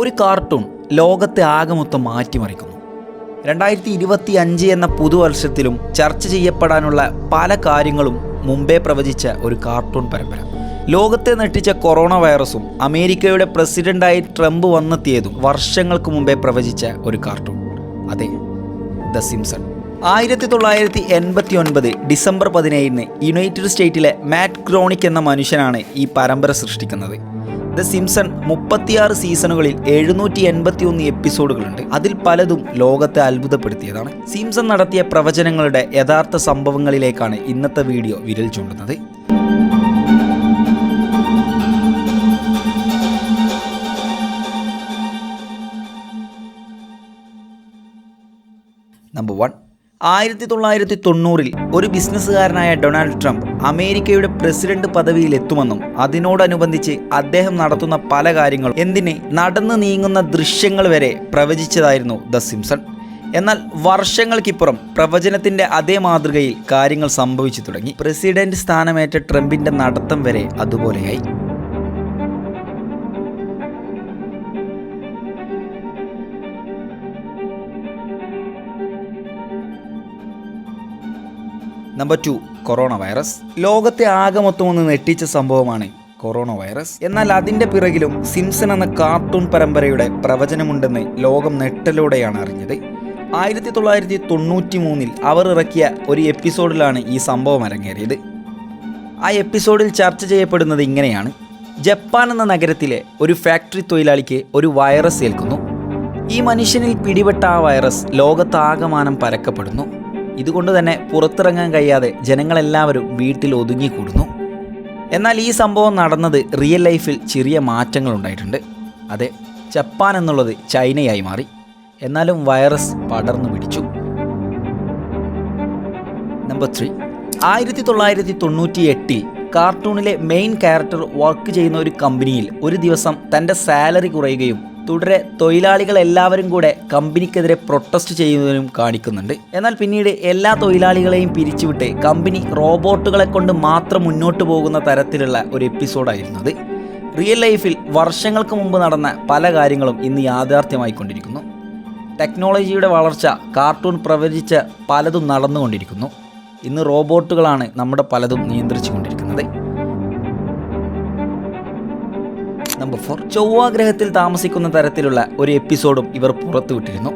ഒരു കാർട്ടൂൺ ലോകത്തെ ആകമൊത്തം മാറ്റിമറിക്കുന്നു. രണ്ടായിരത്തി ഇരുപത്തി അഞ്ച് എന്ന പുതുവർഷത്തിലും ചർച്ച ചെയ്യപ്പെടാനുള്ള പല കാര്യങ്ങളും മുമ്പേ പ്രവചിച്ച ഒരു കാർട്ടൂൺ പരമ്പര. ലോകത്തെ നെട്ടിച്ച കൊറോണ വൈറസും അമേരിക്കയുടെ പ്രസിഡന്റായി ട്രംപ് വന്നെത്തിയതും വർഷങ്ങൾക്ക് മുമ്പേ പ്രവചിച്ച ഒരു കാർട്ടൂൺ. അതെ ദ സിംസൺ. ആയിരത്തി തൊള്ളായിരത്തി എൺപത്തി ഒൻപത് ഡിസംബർ പതിനേഴിന് യുണൈറ്റഡ് സ്റ്റേറ്റിലെ മാറ്റ് ക്രോണിക് എന്ന മനുഷ്യനാണ് ഈ പരമ്പര സൃഷ്ടിക്കുന്നത്. ദ സിംസൺ മുപ്പത്തിയാറ് സീസണുകളിൽ എഴുന്നൂറ്റി എൺപത്തി ഒന്ന് എപ്പിസോഡുകളുണ്ട്. അതിൽ പലതും ലോകത്തെ അത്ഭുതപ്പെടുത്തിയതാണ്. സിംസൺ നടത്തിയ പ്രവചനങ്ങളുടെ യഥാർത്ഥ സംഭവങ്ങളിലേക്കാണ് ഇന്നത്തെ വീഡിയോ വിരൽ ചൂണ്ടുന്നത്. നമ്പർ വൺ ആയിരത്തി തൊള്ളായിരത്തി തൊണ്ണൂറിൽ ഒരു ബിസിനസ്സുകാരനായ ഡൊണാൾഡ് ട്രംപ് അമേരിക്കയുടെ പ്രസിഡന്റ് പദവിയിൽ എത്തുമെന്നും അതിനോടനുബന്ധിച്ച് അദ്ദേഹം നടത്തുന്ന പല കാര്യങ്ങളും എന്തിനെ നടന്നു നീങ്ങുന്ന ദൃശ്യങ്ങൾ വരെ പ്രവചിച്ചതായിരുന്നു ദ സിംസൺ. എന്നാൽ വർഷങ്ങൾക്കിപ്പുറം പ്രവചനത്തിന്റെ അതേ മാതൃകയിൽ കാര്യങ്ങൾ സംഭവിച്ചു തുടങ്ങി. പ്രസിഡന്റ് സ്ഥാനമേറ്റ ട്രംപിന്റെ നടത്തം വരെ അതുപോലെയായി. നമ്പർ ടു കൊറോണ വൈറസ് ലോകത്തെ ആകെ മൊത്തം ഒന്ന് നെട്ടിച്ച സംഭവമാണ് കൊറോണ വൈറസ് എന്നാൽ അതിന്റെ പിറകിലും സിംസൺ എന്ന കാർട്ടൂൺ പരമ്പരയുടെ പ്രവചനമുണ്ടെന്ന് ലോകം നെട്ടലോടെയാണ് അറിഞ്ഞത്. ആയിരത്തി തൊള്ളായിരത്തി തൊണ്ണൂറ്റി മൂന്നിൽ അവർ ഇറക്കിയ ഒരു എപ്പിസോഡിലാണ് ഈ സംഭവം അരങ്ങേറിയത്. ആ എപ്പിസോഡിൽ ചർച്ച ചെയ്യപ്പെടുന്നത് ഇങ്ങനെയാണ്. ജപ്പാൻ എന്ന നഗരത്തിലെ ഒരു ഫാക്ടറി തൊഴിലാളിക്ക് ഒരു വൈറസ് ഏൽക്കുന്നു. ഈ മനുഷ്യനിൽ പിടിപെട്ട ആ വൈറസ് ലോകത്താകമാനം പരക്കപ്പെടുന്നു. ഇതുകൊണ്ട് തന്നെ പുറത്തിറങ്ങാൻ കഴിയാതെ ജനങ്ങളെല്ലാവരും വീട്ടിൽ ഒതുങ്ങിക്കൂടുന്നു. എന്നാൽ ഈ സംഭവം നടന്നത് റിയൽ ലൈഫിൽ ചെറിയ മാറ്റങ്ങൾ ഉണ്ടായിട്ടുണ്ട്. അതെ ജപ്പാൻ എന്നുള്ളത് ചൈനയായി മാറി. എന്നാലും വൈറസ് പടർന്നു പിടിച്ചു. നമ്പർ ത്രീ ആയിരത്തി തൊള്ളായിരത്തി തൊണ്ണൂറ്റി എട്ടിൽ കാർട്ടൂണിലെ മെയിൻ ക്യാരക്ടർ വർക്ക് ചെയ്യുന്ന ഒരു കമ്പനിയിൽ ഒരു ദിവസം തന്റെ സാലറി കുറയുകയും തുടരെ തൊഴിലാളികൾ എല്ലാവരും കൂടെ കമ്പനിക്കെതിരെ പ്രൊട്ടസ്റ്റ് ചെയ്യുന്നതിനും കാണിക്കുന്നുണ്ട്. എന്നാൽ പിന്നീട് എല്ലാ തൊഴിലാളികളെയും പിരിച്ചുവിട്ട് കമ്പനി റോബോട്ടുകളെ കൊണ്ട് മാത്രം മുന്നോട്ട് പോകുന്ന തരത്തിലുള്ള ഒരു എപ്പിസോഡായിരുന്നു അത്. റിയൽ ലൈഫിൽ വർഷങ്ങൾക്ക് മുമ്പ് നടന്ന പല കാര്യങ്ങളും ഇന്ന് യാഥാർത്ഥ്യമായിക്കൊണ്ടിരിക്കുന്നു ടെക്നോളജിയുടെ വളർച്ച കാർട്ടൂൺ പ്രവചിച്ച പലതും നടന്നുകൊണ്ടിരിക്കുന്നു. ഇന്ന് റോബോട്ടുകളാണ് നമ്മുടെ പലതും നിയന്ത്രിച്ചുകൊണ്ടിരിക്കുന്നത്. നമ്പർ ഫോർ ചൊവ്വാഗ്രഹത്തിൽ താമസിക്കുന്ന തരത്തിലുള്ള ഒരു എപ്പിസോഡും ഇവർ പുറത്തുവിട്ടിരുന്നു.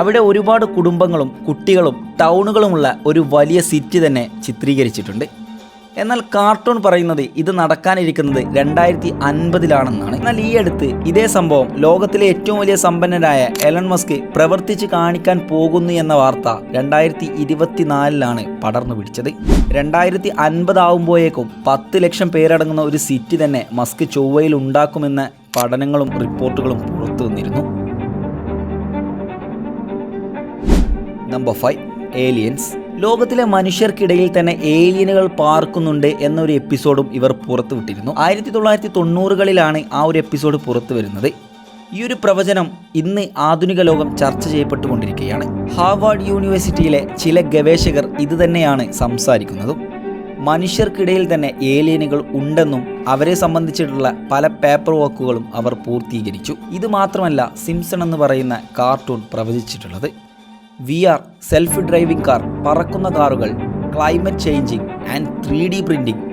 അവിടെ ഒരുപാട് കുടുംബങ്ങളും കുട്ടികളും ടൗണുകളുമുള്ള ഒരു വലിയ സിറ്റി തന്നെ ചിത്രീകരിച്ചിട്ടുണ്ട്. എന്നാൽ കാർട്ടൂൺ പറയുന്നത് ഇത് നടക്കാനിരിക്കുന്നത് രണ്ടായിരത്തി അൻപതിലാണെന്നാണ് എന്നാൽ ഈ അടുത്ത് ഇതേ സംഭവം ലോകത്തിലെ ഏറ്റവും വലിയ സമ്പന്നരായ എലൺ മസ്ക് പ്രവർത്തിച്ച് കാണിക്കാൻ പോകുന്നു എന്ന വാർത്ത രണ്ടായിരത്തി ഇരുപത്തിനാലിലാണ് പടർന്നു പിടിച്ചത്. രണ്ടായിരത്തി അൻപതാവുമ്പോഴേക്കും പത്ത് ലക്ഷം പേരടങ്ങുന്ന ഒരു സിറ്റി തന്നെ മസ്ക് ചൊവ്വയിൽ ഉണ്ടാക്കുമെന്ന പഠനങ്ങളും റിപ്പോർട്ടുകളും പുറത്തു വന്നിരുന്നു. നമ്പർ ഫൈവ് ഏലിയൻസ് ലോകത്തിലെ മനുഷ്യർക്കിടയിൽ തന്നെ ഏലിയനുകൾ പാർക്കുന്നുണ്ട് എന്നൊരു എപ്പിസോഡും ഇവർ പുറത്തുവിട്ടിരുന്നു. ആയിരത്തി തൊള്ളായിരത്തി തൊണ്ണൂറുകളിലാണ് ആ ഒരു എപ്പിസോഡ് പുറത്തു വരുന്നത് ഈ ഒരു പ്രവചനം ഇന്ന് ആധുനിക ലോകം ചർച്ച ചെയ്യപ്പെട്ടുകൊണ്ടിരിക്കുകയാണ്. ഹാർവാർഡ് യൂണിവേഴ്സിറ്റിയിലെ ചില ഗവേഷകർ ഇത് തന്നെയാണ് സംസാരിക്കുന്നതും. മനുഷ്യർക്കിടയിൽ തന്നെ ഏലിയനുകൾ ഉണ്ടെന്നും അവരെ സംബന്ധിച്ചിട്ടുള്ള പല പേപ്പർ വർക്കുകളും അവർ പൂർത്തീകരിച്ചു. ഇത് മാത്രമല്ല സിംസൺ എന്ന് പറയുന്ന cartoon പ്രവചിച്ചിട്ടുള്ളത്. V R self driving car പറക്കുന്ന കാറുകൾ climate changing and three D printing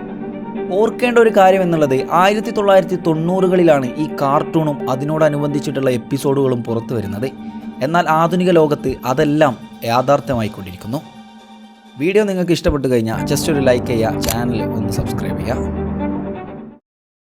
ഓർക്കേണ്ട ഒരു കാര്യം എന്നുള്ളത് ആയിരത്തി തൊള്ളായിരത്തി തൊണ്ണൂറുകളിലാണ് ഈ കാർട്ടൂണും അതിനോടനുബന്ധിച്ചിട്ടുള്ള എപ്പിസോഡുകളും പുറത്തു വരുന്നത്. എന്നാൽ ആധുനിക ലോകത്ത് അതെല്ലാം യാഥാർത്ഥ്യമായിക്കൊണ്ടിരിക്കുന്നു. വീഡിയോ നിങ്ങൾക്ക് ഇഷ്ടപ്പെട്ടു കഴിഞ്ഞാൽ ജസ്റ്റ് ഒരു ലൈക്ക് ചെയ്യുക ചാനൽ ഒന്ന് സബ്സ്ക്രൈബ് ചെയ്യുക.